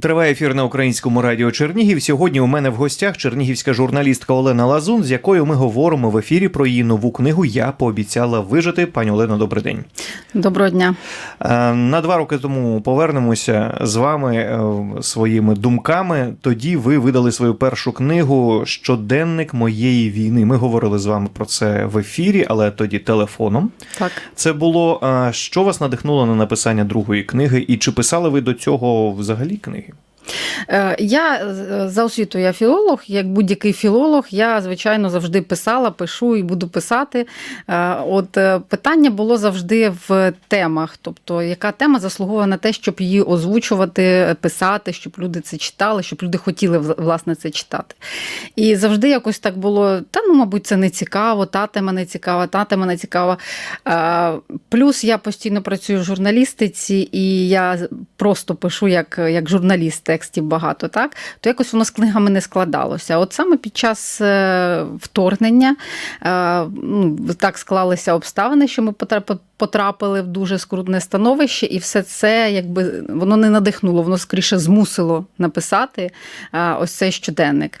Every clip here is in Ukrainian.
Триває ефір на українському радіо Чернігів. Сьогодні у мене в гостях чернігівська журналістка Олена Лазун, з якою ми говоримо в ефірі про її нову книгу Я пообіцяла вижити. Пані Олено, добрий день. Доброго дня. Е, На два роки тому повернемося з вами е, своїми думками. Тоді ви видали свою першу книгу Щоденник моєї війни. Ми говорили з вами про це в ефірі, але тоді телефоном. Так. Це було е, що вас надихнуло на написання другої книги, і чи писали ви до цього взагалі книги? Е, Я е, за освітою я філолог, як будь-який філолог, я звичайно завжди писала, пишу і буду писати. Е, От питання було завжди в темах, тобто яка тема заслуговує на те, щоб її озвучувати, писати, щоб люди це читали, щоб люди хотіли власне це читати. І завжди якось так було: та ну, мабуть, це не цікаво, та тема не цікава, та тема не цікава. Плюс я постійно працюю в журналістиці, і я просто пишу як, як журналіст текстів багато, так то якось воно з книгами не складалося. От саме під час е, вторгнення е, ну, так склалися обставини, що ми потрапили в дуже скрутне становище, і все це якби воно не надихнуло, воно скоріше змусило написати е, ось цей щоденник.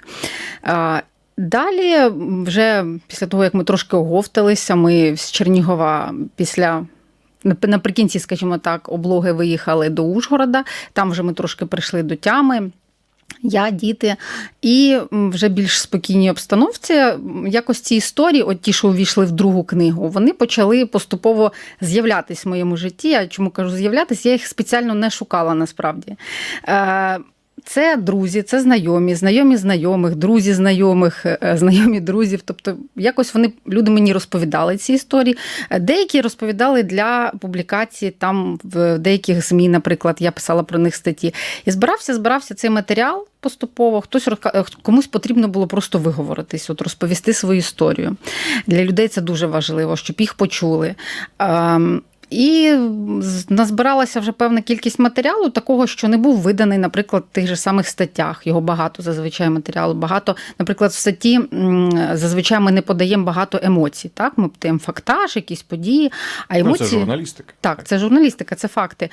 Далі, вже після того, як ми трошки оговталися, ми з Чернігова після. Нап- Наприкінці, скажімо так, облоги виїхали до Ужгорода. Там вже ми трошки прийшли до тями. Я, діти, і вже більш спокійній обстановці. Якось ці історії, от ті, що увійшли в другу книгу, вони почали поступово з'являтись в моєму житті. Я чому кажу з'являтись? Я їх спеціально не шукала насправді. Е, це друзі, це знайомі, знайомі знайомих, друзі знайомих, е, знайомі друзів. Тобто, якось вони люди мені розповідали ці історії. Е, Деякі розповідали для публікації там в деяких ЗМІ, наприклад, я писала про них статті. І збирався, збирався цей матеріал поступово. Хтось е, комусь потрібно було просто виговоритись, от розповісти свою історію. Для людей це дуже важливо, щоб їх почули. І назбиралася вже певна кількість матеріалу, такого, що не був виданий, наприклад, в тих же самих статтях. Його багато зазвичай матеріалу. Багато, наприклад, в статті зазвичай ми не подаємо багато емоцій. Так, ми подаємо фактаж, якісь події, а Ну, емоції це журналістика. так, це журналістика, це факти.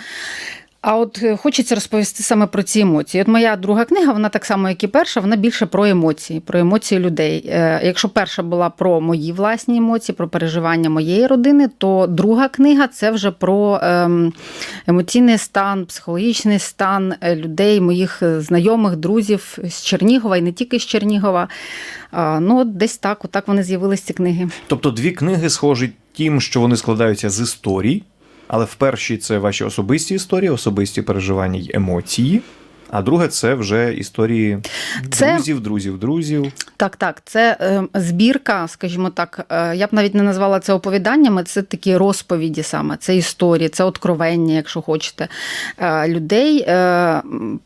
А от е, хочеться розповісти саме про ці емоції. От моя друга книга, вона так само, як і перша, вона більше про емоції, про емоції людей. Е, Якщо перша була про мої власні емоції, про переживання моєї родини, то друга книга це вже про ем, емоційний стан, психологічний стан е, людей, моїх знайомих, друзів з Чернігова і не тільки з Чернігова. Ну, от десь так, отак вони з'явились ці книги. Тобто дві книги схожі тим, що вони складаються з історій, але в першій це ваші особисті історії, особисті переживання й емоції. А друге це вже історії Це- друзів, друзів, друзів. Так, так, це е, збірка, скажімо так. Е, я б навіть не назвала це оповіданнями, це такі розповіді саме, це історії, це откровення, якщо хочете, е, людей е,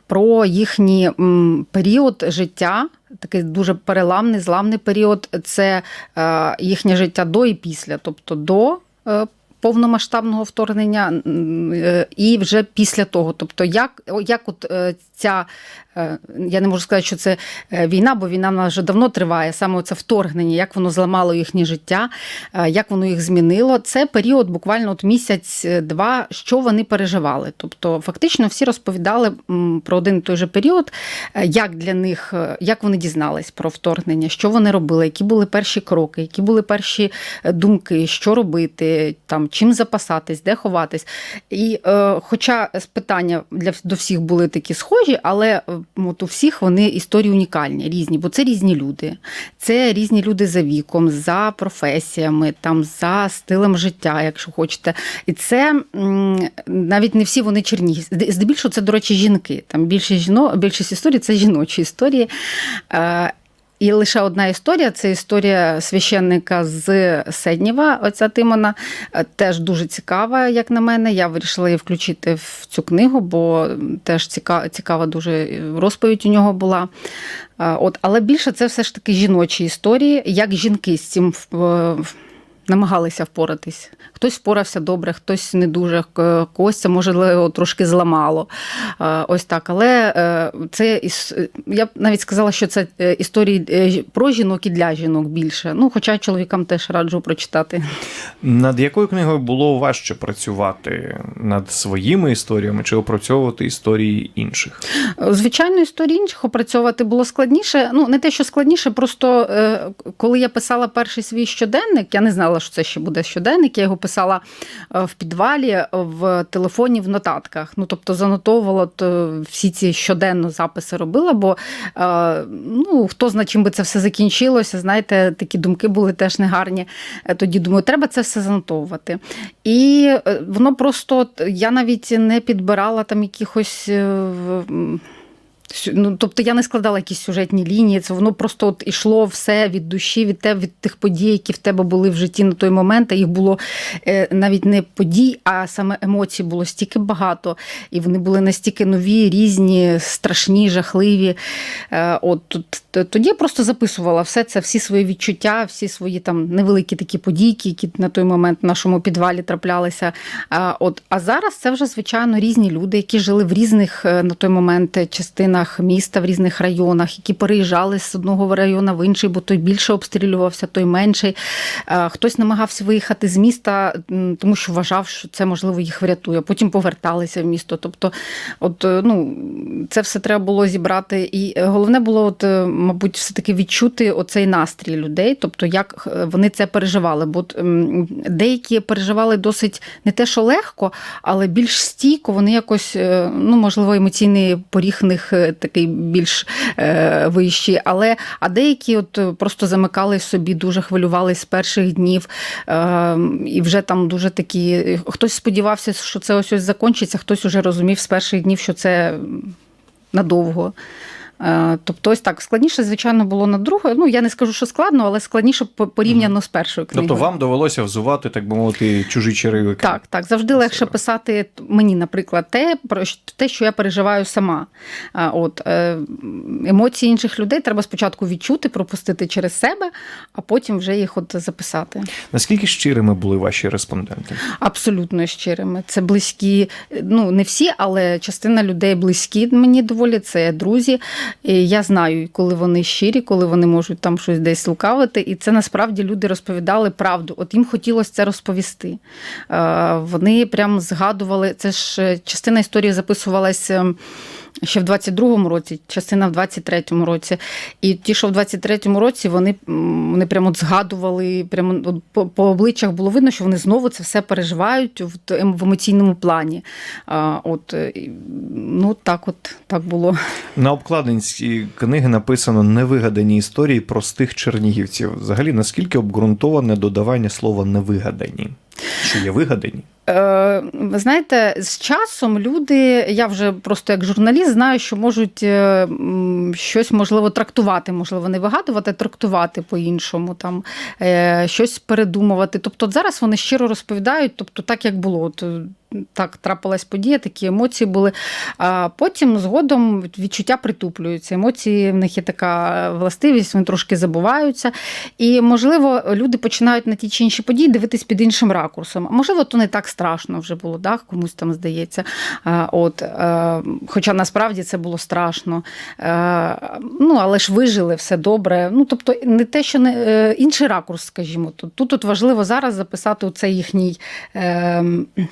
про їхній м, період життя. Такий дуже переламний, зламний період це е, їхнє життя до і після, тобто до е, повномасштабного вторгнення е, і вже після того. Тобто, як, як от е, ця, я не можу сказати, що це е, війна, бо війна вже давно триває, саме це вторгнення, як воно зламало їхнє життя, е, як воно їх змінило. Це період буквально от місяць-два, що вони переживали. Тобто, фактично всі розповідали про один і той же період, е, як для них, е, як вони дізнались про вторгнення, що вони робили, які були перші кроки, які були перші е, думки, що робити, там чим запасатись, де ховатись. І е, хоча питання для до всіх були такі схожі, але е, от у всіх вони історії унікальні, різні, бо це різні люди. Це різні люди за віком, за професіями, там за стилем життя, якщо хочете. І це навіть не всі вони чернігівські. Здебільшого це, до речі, жінки. Там більшість жіно, більшість історій це жіночі історії. І лише одна історія це історія священника з Седнєва, отця Тимона. Е, Теж дуже цікава, як на мене. Я вирішила її включити в цю книгу, бо теж цікава, цікава дуже розповідь у нього була. Е, От, але більше це все ж таки жіночі історії, як жінки з цим в- намагалися впоратись. Хтось впорався добре, хтось не дуже, к- когось це можливо трошки зламало. Е, Ось так. Але е, це я б навіть сказала, що це е, історії е, про жінок і для жінок більше. Ну, хоча чоловікам теж раджу прочитати. Над якою книгою було важче працювати? Над своїми історіями чи опрацьовувати історії інших? Звичайно, історії інших опрацьовувати було складніше. Ну, не те, що складніше, просто е, коли я писала перший свій щоденник, я не знала, що це ще буде щоденник. Я його писала е, в підвалі, в телефоні, в нотатках. Ну, тобто занотовувала то всі ці щоденно записи робила, бо е, ну, хто знає, чим би це все закінчилося. Знаєте, такі думки були теж негарні. Е, Тоді думаю, треба це все занотовувати. І е, воно просто я навіть не підбирала там якихось. Е, Ну, тобто я не складала якісь сюжетні лінії, це воно просто от ішло все від душі, від тебе, від тих подій, які в тебе були в житті на той момент. А їх було е, навіть не подій, а саме емоцій було стільки багато, і вони були настільки нові, різні, страшні, жахливі. Е, От тоді я просто записувала все це, всі свої відчуття, всі свої там невеликі такі подійки, які на той момент в нашому підвалі траплялися. А, От, а зараз це вже звичайно різні люди, які жили в різних е, на той момент частинах міста, в різних районах, які переїжджали з одного району в інший, бо той більше обстрілювався, той менший. Хтось намагався виїхати з міста, тому що вважав, що це можливо їх врятує. Потім поверталися в місто. Тобто, от е, ну це все треба було зібрати. І е, головне було, от, е, мабуть, все-таки відчути оцей настрій людей, тобто як вони це переживали. Бо деякі переживали досить не те, що легко, але більш стійко, вони якось, ну, можливо, емоційний поріг них такий більш е, вищий. Але а деякі от е, просто замикали собі, дуже хвилювались з перших днів. Е, і вже там дуже такі. Хтось сподівався, що це ось ось закінчиться, хтось уже розумів з перших днів, що це надовго. Е, Тобто, ось так складніше, звичайно, було на друге. Ну я не скажу, що складно, але складніше по- порівняно з першою книгою. Тобто вам довелося взувати, так би мовити, чужі черевики. Так, так, завжди легше Себе. писати мені, наприклад, те, про те, що я переживаю сама. От е, емоції інших людей треба спочатку відчути, пропустити через себе, а потім вже їх от записати. Наскільки щирими були ваші респонденти? Абсолютно щирими. Це близькі, ну не всі, але частина людей близькі мені доволі. Це друзі. Я знаю, коли вони щирі, коли вони можуть там щось десь лукавити. І це насправді люди розповідали правду. От їм хотілося це розповісти. Е, Вони прям згадували. Це ж е, частина історії записувалася. Ще в 22-му році, частина в 23-му році. І ті, що в 23-му році, вони, вони прямо згадували, прямо по, по обличчях було видно, що вони знову це все переживають в, ем- в емоційному плані. А, от, е, ну, так от так було. На обкладинці книги написано невигадані історії простих чернігівців. Взагалі, наскільки обґрунтоване додавання слова невигадані? Що є вигадані? Е, Ви знаєте, з часом люди, я вже просто як журналіст знаю, що можуть е, щось можливо трактувати, можливо, не вигадувати, трактувати по-іншому, там е, щось передумувати. Тобто, зараз вони щиро розповідають, тобто так як було. Так трапилась подія, такі емоції були. А потім згодом відчуття притуплюються. Емоції в них є така властивість, вони трошки забуваються. І, можливо, люди починають на ті чи інші події дивитись під іншим ракурсом. А можливо, то не так страшно вже було, да? комусь там здається. А, От, е, хоча насправді це було страшно. Е, Ну, але ж вижили все добре. Ну, тобто, не те, що не е, інший ракурс, скажімо. Тут, тут от важливо зараз записати цей їхній е,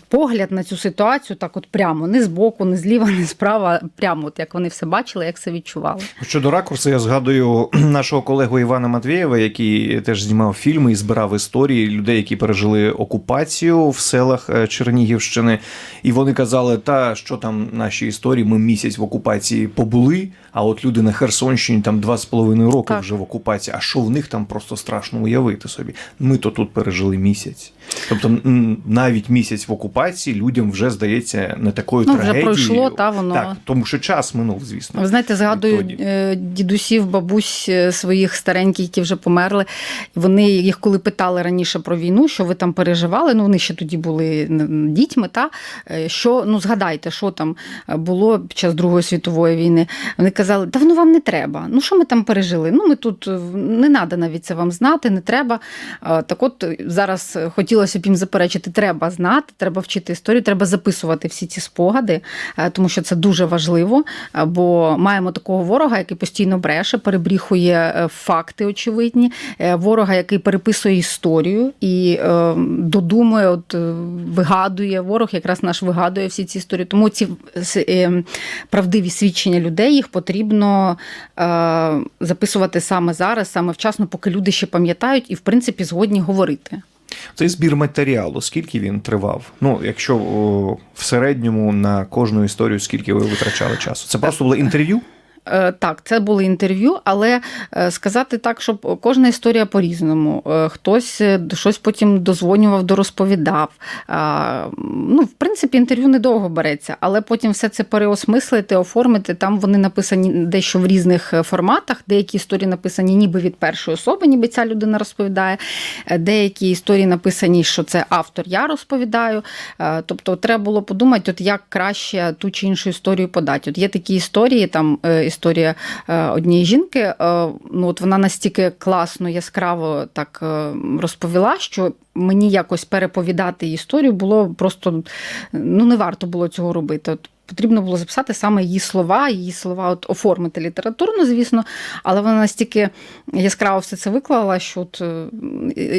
погляд на цю ситуацію, так от прямо, не збоку, не зліва, не справа, прямо, от як вони все бачили, як це відчували. Щодо ракурсу, я згадую нашого колегу Івана Матвєєва, який теж знімав фільми і збирав історії людей, які пережили окупацію в селах е, Чернігівщини. І вони казали, та що там наші історії, ми місяць в окупації побули, а от люди на Херсонщині там два з половиною роки Так. вже в окупації. А що в них там просто страшно уявити собі? Ми то тут пережили місяць. Тобто навіть місяць в окупації людям вже здається не такою Ну, вже трагедією. пройшло, та, воно. Так, тому що час минув, звісно. Ви знаєте, згадую відтоді. е, дідусів, бабусь е, своїх стареньких, які вже померли. Вони їх коли питали раніше про війну, що ви там переживали. Ну вони ще тоді були дітьми. Та е, що ну згадайте, що там було під час Другої світової війни. Вони казали, та воно вам не треба. Ну що ми там пережили? Ну ми тут е, не треба навіть це вам знати, не треба. Е, Так от е, зараз хотілося б їм заперечити, треба знати, треба вчити історію, треба записувати всі ці спогади, тому що це дуже важливо. Бо маємо такого ворога, який постійно бреше, перебріхує факти очевидні, ворога, який переписує історію і додумує, от вигадує ворог, якраз наш вигадує всі ці історії. Тому ці правдиві свідчення людей їх потрібно е, записувати саме зараз, саме вчасно, поки люди ще пам'ятають і, в принципі, згодні говорити. Цей збір матеріалу, скільки він тривав? Ну, якщо о, в середньому на кожну історію, скільки ви витрачали часу? Це просто було інтерв'ю? Е, Так, це були інтерв'ю, але е, сказати так, щоб кожна історія по-різному. Е, Хтось щось потім дозвонював, дорозповідав. Ну, в принципі, інтерв'ю недовго береться, але потім все це переосмислити, оформити. Там вони написані дещо в різних форматах. Деякі історії написані ніби від першої особи, ніби ця людина розповідає. Деякі історії написані, що це автор, я розповідаю. Тобто, треба було подумати, от як краще ту чи іншу історію подати. От є такі історії, там історія е, однієї жінки. е, Ну от вона настільки класно, яскраво так е, розповіла, що мені якось переповідати історію було просто ну не варто було цього робити. От Потрібно було записати саме її слова, її слова от оформити літературно, звісно, але вона настільки яскраво все це виклала, що от е,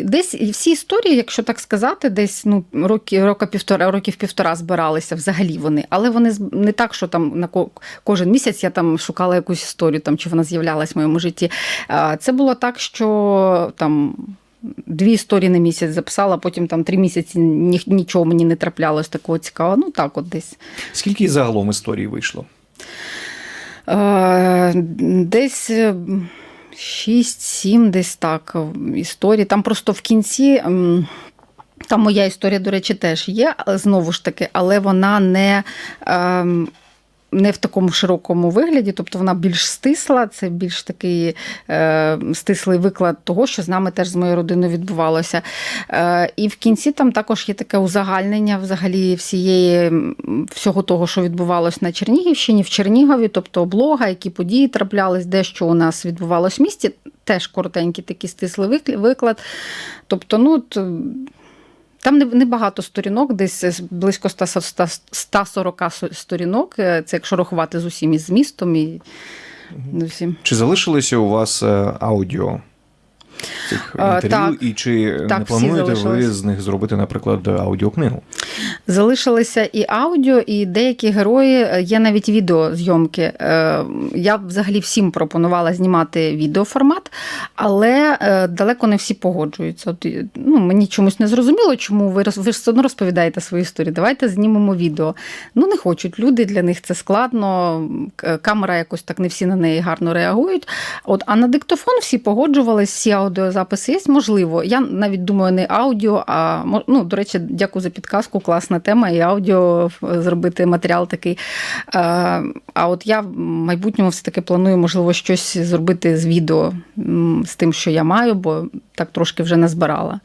десь всі історії, якщо так сказати, десь ну роки, рока півтора, років півтора збиралися взагалі вони, але вони не так, що там на ко- кожен місяць я там шукала якусь історію, там чи вона з'являлась в моєму житті. Це було так, що там. Дві історії на місяць записала, потім там три місяці ні, нічого мені не траплялось такого цікавого. Ну так, от десь. Скільки загалом історій вийшло? Е, Десь е, 6-7, десь так е, історій. Там просто в кінці. Там моя історія, до речі, теж є, знову ж таки, але вона не. ем, Не в такому широкому вигляді, тобто вона більш стисла, це більш такий е, стислий виклад того, що з нами теж з моєю родиною відбувалося. Е, і в кінці там також є таке узагальнення взагалі всієї всього того, що відбувалось на Чернігівщині, в Чернігові, тобто облога, які події траплялись, де що у нас відбувалось в місті. Теж коротенький такий стислий виклад. Тобто, ну. Там не- небагато сторінок, десь близько 100 100 140 сторінок. Е, Це якщо рахувати з усім із змістом і з усім. Чи залишилося у вас е, аудіо цих А, інтерв'ю? І чи Так, не плануєте ви з них зробити, наприклад, аудіокнигу? Залишилися і аудіо, і деякі герої. е, Є навіть відеозйомки. Е, Я взагалі всім пропонувала знімати відеоформат, але е, далеко не всі погоджуються. От, ну, мені чомусь не зрозуміло, чому ви ви ж все одно розповідаєте свою історію. Давайте знімемо відео. Ну, не хочуть люди, для них це складно. Камера якось так не всі на неї гарно реагують. От, а на диктофон всі погоджувались, всі аудіозаписи є. Можливо, я навіть думаю, не аудіо, а ну, до речі, дякую за підказку. Класна тема, і аудіо зробити матеріал такий. Е, А от я в майбутньому все-таки планую, можливо, щось зробити з відео з тим, що я маю, бо так трошки вже назбирала.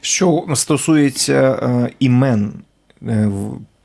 Що стосується е, імен е,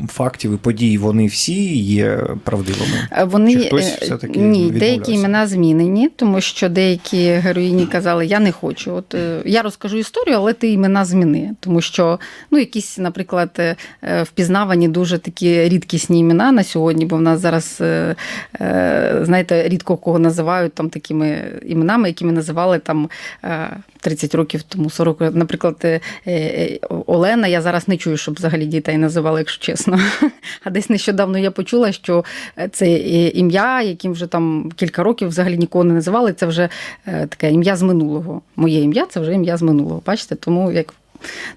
фактів і подій, вони всі є правдивими. Е, Вони Чи хтось е, все-таки ні, деякі імена змінені, тому що деякі героїні казали, я не хочу. От е, я розкажу історію, але ти імена зміни. Тому що ну, якісь, наприклад, е, е, впізнавані дуже такі рідкісні імена на сьогодні, бо в нас зараз, е, е, знаєте, рідко кого називають там такими іменами, якими називали там е, 30 років тому 40 років. Наприклад, е, е, Олена, я зараз не чую, щоб взагалі дітей називали, якщо чесно. А десь нещодавно я почула, що це е, ім'я, яким вже там кілька років взагалі нікого не називали. Це вже е, таке ім'я з минулого. Моє ім'я це вже ім'я з минулого. Бачите, тому як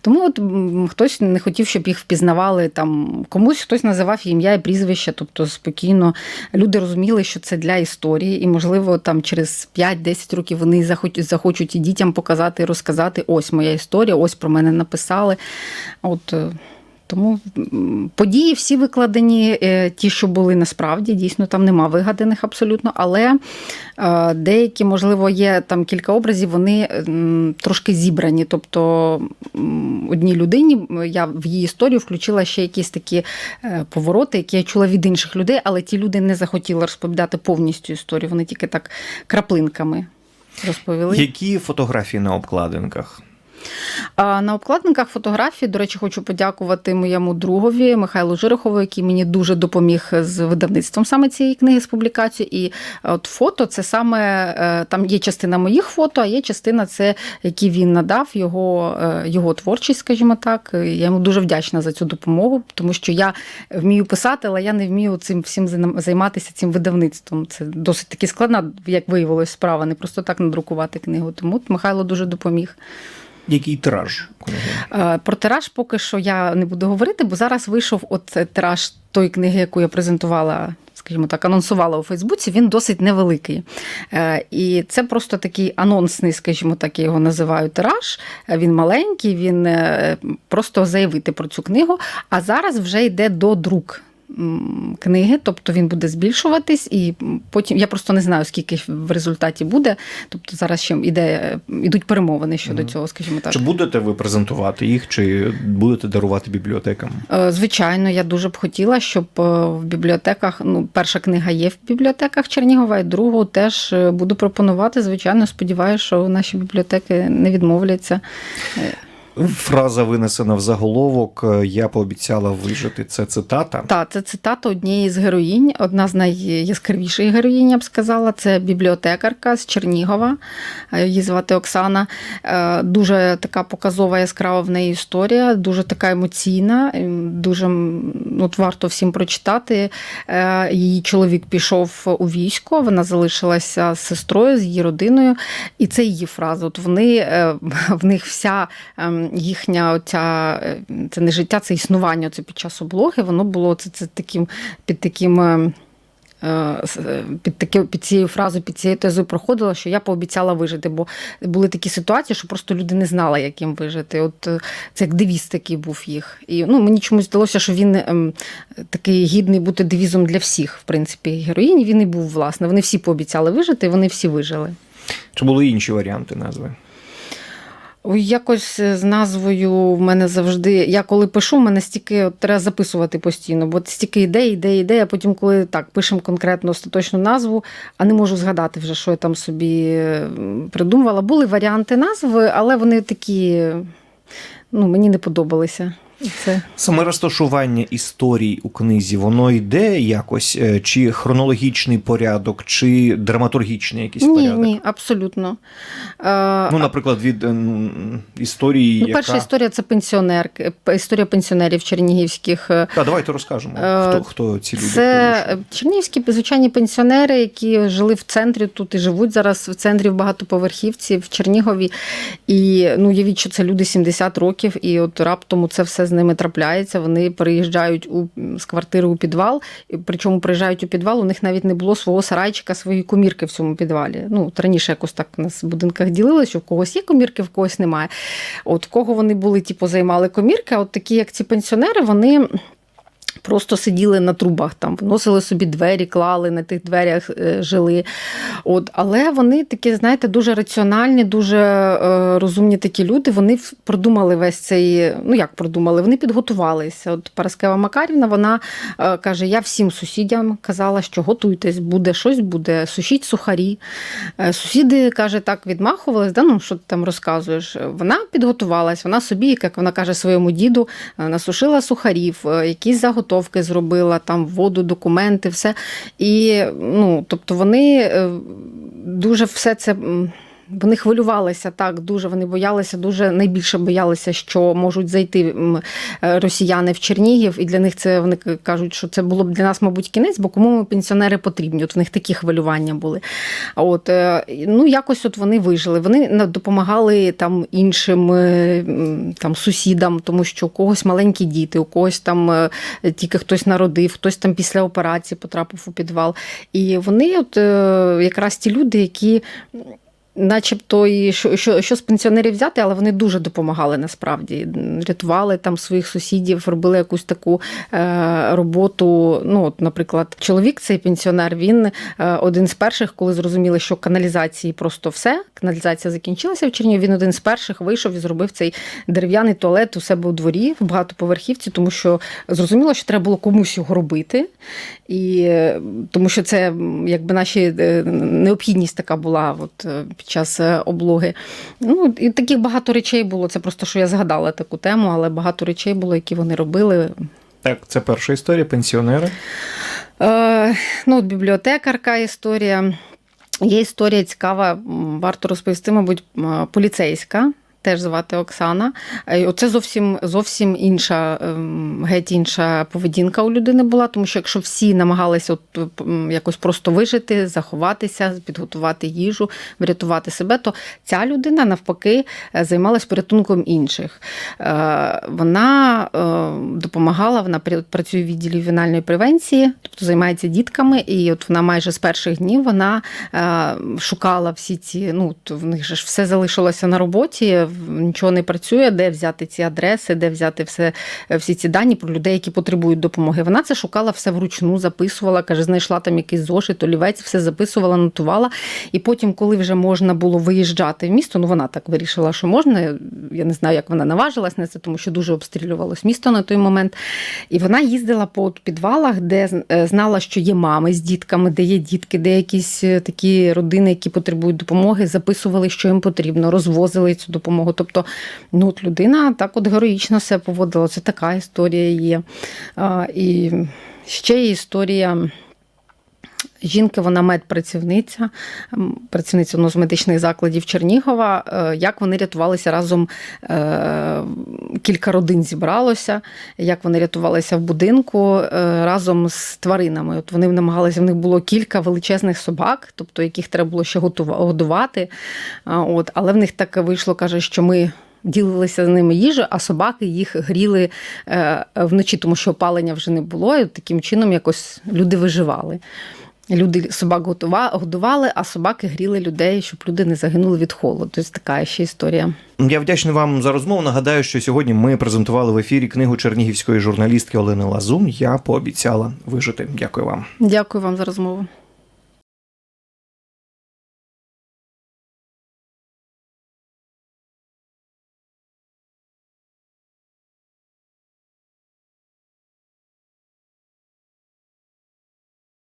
Тому от хтось не хотів, щоб їх впізнавали там комусь, хтось називав ім'я і прізвище, тобто спокійно люди розуміли, що це для історії, і можливо там через 5-10 років вони захочуть, захочуть і дітям показати, розказати: ось моя історія, ось про мене написали. От. Тому події всі викладені, е, ті, що були насправді, дійсно там нема вигаданих абсолютно, але е, деякі, можливо, є там кілька образів, вони трошки зібрані. Тобто одній людині я в її історію включила ще якісь такі е, повороти, які я чула від інших людей, але ті люди не захотіли розповідати повністю історію. Вони тільки так краплинками розповіли. Які фотографії на обкладинках? На обкладинках фотографій, до речі, хочу подякувати моєму другові Михайлу Жирохову, який мені дуже допоміг з видавництвом саме цієї книги з публікацією. І от фото це саме е, там є частина моїх фото, а є частина, це які він надав його, е, його творчість, скажімо так. Я йому дуже вдячна за цю допомогу, тому що я вмію писати, але я не вмію цим всім займатися цим видавництвом. Це досить таки складна, як виявилось, справа, не просто так надрукувати книгу. Тому Михайло дуже допоміг. Який тираж? Е, Про тираж поки що я не буду говорити, бо зараз вийшов от тираж тої книги, яку я презентувала. Скажімо так, анонсувала у Фейсбуці, він досить невеликий. Е, І це просто такий анонсний, скажімо так, я його називаю тираж. Е, Він маленький, він е, просто заявити про цю книгу. А зараз вже йде до друк книги, тобто він буде збільшуватись, і потім я просто не знаю, скільки в результаті буде. Тобто зараз ще іде, ідуть перемовини щодо цього, скажімо так. Чи будете ви презентувати їх, чи будете дарувати бібліотекам? Е, Звичайно, я дуже б хотіла, щоб е, в бібліотеках, ну, перша книга є в бібліотеках Чернігова, і другу теж е, буду пропонувати. Звичайно, сподіваюся, що наші бібліотеки не відмовляться. Фраза винесена в заголовок. е, Я пообіцяла вижити. Це цитата. Так, це цитата однієї з героїнь, одна з найяскравіших героїнь, я б сказала. Це бібліотекарка з Чернігова. Е, Її звати Оксана. Е, Дуже така показова яскрава в неї історія, дуже така емоційна. Дуже от варто всім прочитати. Її чоловік пішов у військо, вона залишилася з сестрою, з її родиною. І це її фраза. От вони в них вся ем, їхня оця, е, це не життя, це існування це під час облоги, воно було це, це таким під таким. е, е, Під таки, під цією фразою, під цією тезою проходила, що я пообіцяла вижити, бо були такі ситуації, що просто люди не знали, як їм вижити. От це як девіз такий був їх. І ну, мені чомусь здалося, що він ем, такий гідний бути девізом для всіх, в принципі, героїнь. Він і був, власне. Вони всі пообіцяли вижити, і вони всі вижили. Чи були інші варіанти назви? Якось з назвою в мене завжди. Я коли пишу, в мене стільки от, треба записувати постійно, бо стільки ідей, ідей, ідей, а потім, коли так пишемо конкретну остаточну назву, а не можу згадати вже, що я там собі придумувала. Були варіанти назви, але вони такі ну, мені не подобалися. Це Саме розташування історій у книзі, воно йде якось, е, чи хронологічний порядок, чи драматургічний якийсь ні, порядок? ні, абсолютно. Е, Ну, наприклад, від е, історії, ну, яка... перша історія це пенсіонерки, історія пенсіонерів чернігівських. е, давайте розкажемо, хто, хто ці люди. Це чернігівські звичайні пенсіонери, які жили в центрі тут і живуть зараз в центрі в багатоповерхівці в Чернігові. І ну, уявіть, що це люди 70 років, і от раптом це все з ними трапляється. Вони переїжджають у, з квартири у підвал, і причому приїжджають у підвал, у них навіть не було свого сарайчика, своєї комірки в цьому підвалі. Ну, раніше якось так нас в будинках ділили, що в когось є комірки, в когось немає. От в кого вони були, типу, займали комірки, а от такі, як ці пенсіонери, вони. Просто сиділи на трубах, там вносили собі двері, клали на тих дверях, е, жили. От, але вони такі, знаєте, дуже раціональні, дуже е, розумні такі люди. Вони продумали весь цей. Ну як продумали? Вони підготувалися. От Параскева Макарівна, вона е, каже: я всім сусідям казала, що готуйтесь, буде щось буде, сушіть сухарі. Сусіди каже, так відмахувались, да, ну що ти там розказуєш. Вона підготувалась, вона собі, як вона каже своєму діду, насушила сухарів, якісь заготовки зробила, там воду, документи, все. І ну, тобто вони е, дуже все це. Вони хвилювалися так дуже. Вони боялися дуже найбільше боялися, що можуть зайти е, росіяни в Чернігів, і для них це вони кажуть, що це було б для нас, мабуть, кінець, бо кому ми пенсіонери потрібні. От в них такі хвилювання були. От е, ну якось от вони вижили. Вони допомагали там іншим е, там сусідам, тому що у когось маленькі діти, у когось там тільки хтось народив, хтось там після операції потрапив у підвал. І вони, от якраз ті люди, які. Начебто і що, що, що з пенсіонерів взяти, але вони дуже допомагали насправді. Рятували там своїх сусідів, робили якусь таку е, роботу. Ну, от, наприклад, чоловік, цей пенсіонер, він е, один з перших, коли зрозуміли, що каналізації просто все, каналізація закінчилася в Чернігові, він один з перших вийшов і зробив цей дерев'яний туалет у себе у дворі в багатоповерхівці, тому що зрозуміло, що треба було комусь його робити. І е, тому що це якби наші е, необхідність така була от, е, під час е, облоги. Ну, і таких багато речей було. Це просто що я згадала таку тему, але багато речей було, які вони робили. Так, це перша історія, пенсіонери. Е, ну, от бібліотекарка історія. Є історія цікава, варто розповісти, мабуть, поліцейська. Теж звати Оксана. Е, Оце зовсім зовсім інша, ем, геть інша поведінка у людини була, тому що якщо всі намагалися от, якось просто вижити, заховатися, підготувати їжу, врятувати себе, то ця людина навпаки е, займалась порятунком інших. Е, Вона допомагала, вона пр- працює в відділі ювенальної превенції, тобто займається дітками, і от вона майже з перших днів вона шукала всі ці. Ну в них же ж все залишилося на роботі, нічого не працює, де взяти ці адреси, де взяти все, е, всі ці дані про людей, які потребують допомоги. Вона це шукала все вручну, записувала, каже, знайшла там якийсь зошит, олівець, все записувала, нотувала. І потім, коли вже можна було виїжджати в місто, ну вона так вирішила, що можна. Я не знаю, як вона наважилась на це, тому що дуже обстрілювалось місто на той момент. І вона їздила по підвалах, де е, знала, що є мами з дітками, де є дітки, де якісь е, такі родини, які потребують допомоги, записували, що їм потрібно, розвозили цю допомогу. Тобто, ну от людина так от героїчно себе поводила. Це така історія є. І ще є історія. Жінки, вона медпрацівниця, працівниця одного з медичних закладів Чернігова. Е, Як вони рятувалися разом, е, кілька родин зібралося, як вони рятувалися в будинку е, разом з тваринами. От вони намагалися, в них було кілька величезних собак, тобто яких треба було ще годувати. От, але в них так вийшло, каже, що ми. Ділилися з ними їжею, а собаки їх гріли вночі, тому що опалення вже не було. І таким чином якось люди виживали. Люди собак годували, а собаки гріли людей, щоб люди не загинули від холоду. Тобто така ще історія. Я вдячний вам за розмову. Нагадаю, що сьогодні ми презентували в ефірі книгу чернігівської журналістки Олени Лазун. Я пообіцяла вижити. Дякую вам. Дякую вам за розмову.